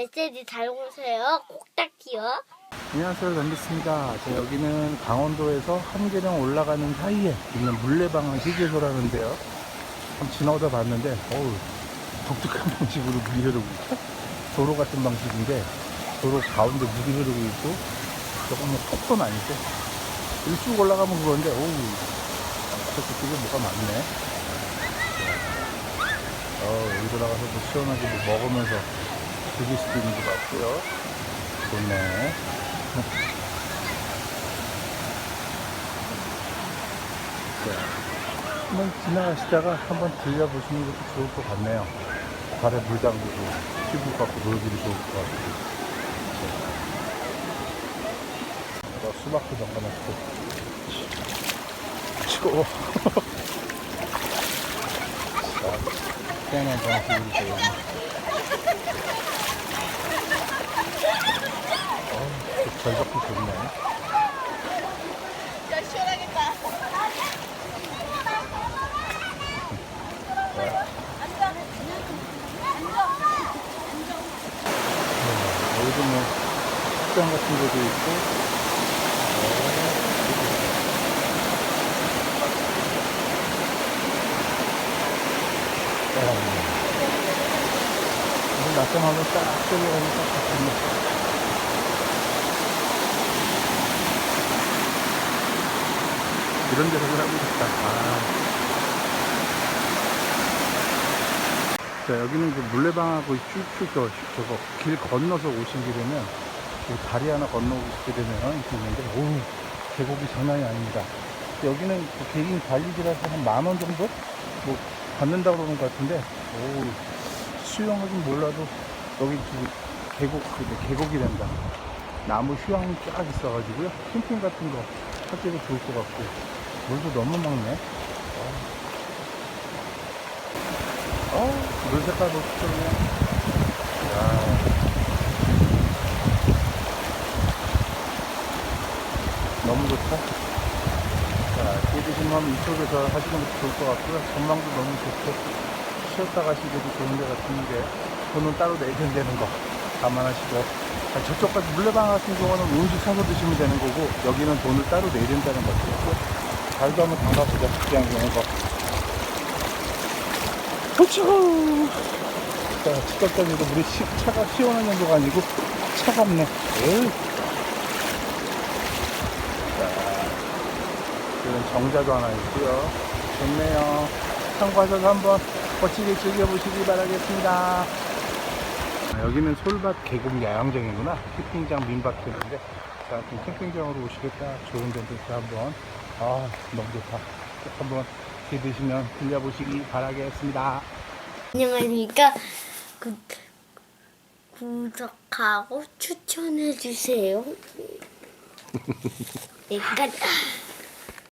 메시지 잘 오세요. 꼭딱지요. 안녕하세요 런비스입니다 자, 여기는 강원도에서 한계령 올라가는 사이에 있는 물레방아 휴게소라는데요 한번 지나오다 봤는데 어우 독특한 방식으로 물이 흐르고 있고 도로 같은 방식인데 도로 가운데 물이 흐르고 있고 조금 뭐 턱도 아니고 여기 쭉 올라가면 그건데 어우 저쪽에 뭐가 많네 어 여기 들어가서 뭐 시원하게 뭐 먹으면서 즐길 수도 있는 것 같고요 좋네 자, 한번 지나가시다가 한번 들려보시는 것도 좋을 것 같네요. 발에 물 담그고 피부 갖고 놀기도 좋을 것 같고. 자, 수박도 담가놨고. 치고. 자, 방식으로 되어 있네. 어, 절벽도 좋네. 야 시원하겠다. 네, 여기도 뭐 식당 같은 데도 있고 네. 낮잠하면 딱 들어가면 딱 좋겠네 이런 데서 하고 싶다 아. 자, 여기는 그 물레방하고 쭉쭉 저, 저거 길 건너서 오신 길에는 그 다리 하나 건너오시게 되면 있는데, 오 계곡이 장난이 아닙니다. 여기는 그 개인 관리지라서 한 만 원 정도? 뭐, 받는다고 그러는 것 같은데, 오 수영하긴 몰라도 여기 그 계곡, 그 계곡이 된다. 나무 휴양이 쫙 있어가지고요. 캠핑 같은 거 하기도 좋을 것 같고, 물도 너무 막네. 어, 물 색깔. 그냥. 야. 너무 좋다. 자, 분 이쪽에서 하시는 것도 좋을 것 같고요. 전망도 너무 좋고, 쉬었다 가시기도 좋은 데 같은데, 돈은 따로 내셔야 되는 거 감안하시고, 자, 저쪽까지 물레방 같은 경우는 음식 사서 드시면 되는 거고, 여기는 돈을 따로 내야 된다는 거죠. 잘도 한번 담가보자, 이런 거. 도착! 자, 직각적으로 물이 시, 차가 시원한 정도가 아니고 차갑네. 에이. 자, 이런 정자도 하나 있고요. 좋네요. 참고하셔서 한번 멋지게 즐겨보시기 바라겠습니다. 아, 여기는 솔밭 계곡 야영장이구나. 캠핑장 민박했는데 자, 지금 캠핑장으로 오시겠다. 좋은 데도 한번. 아, 너무 좋다. 꼭 한번 기회 되시면 들려보시기 바라겠습니다. 안녕하십니까. 구, 구독하고 추천해주세요. 여기까지.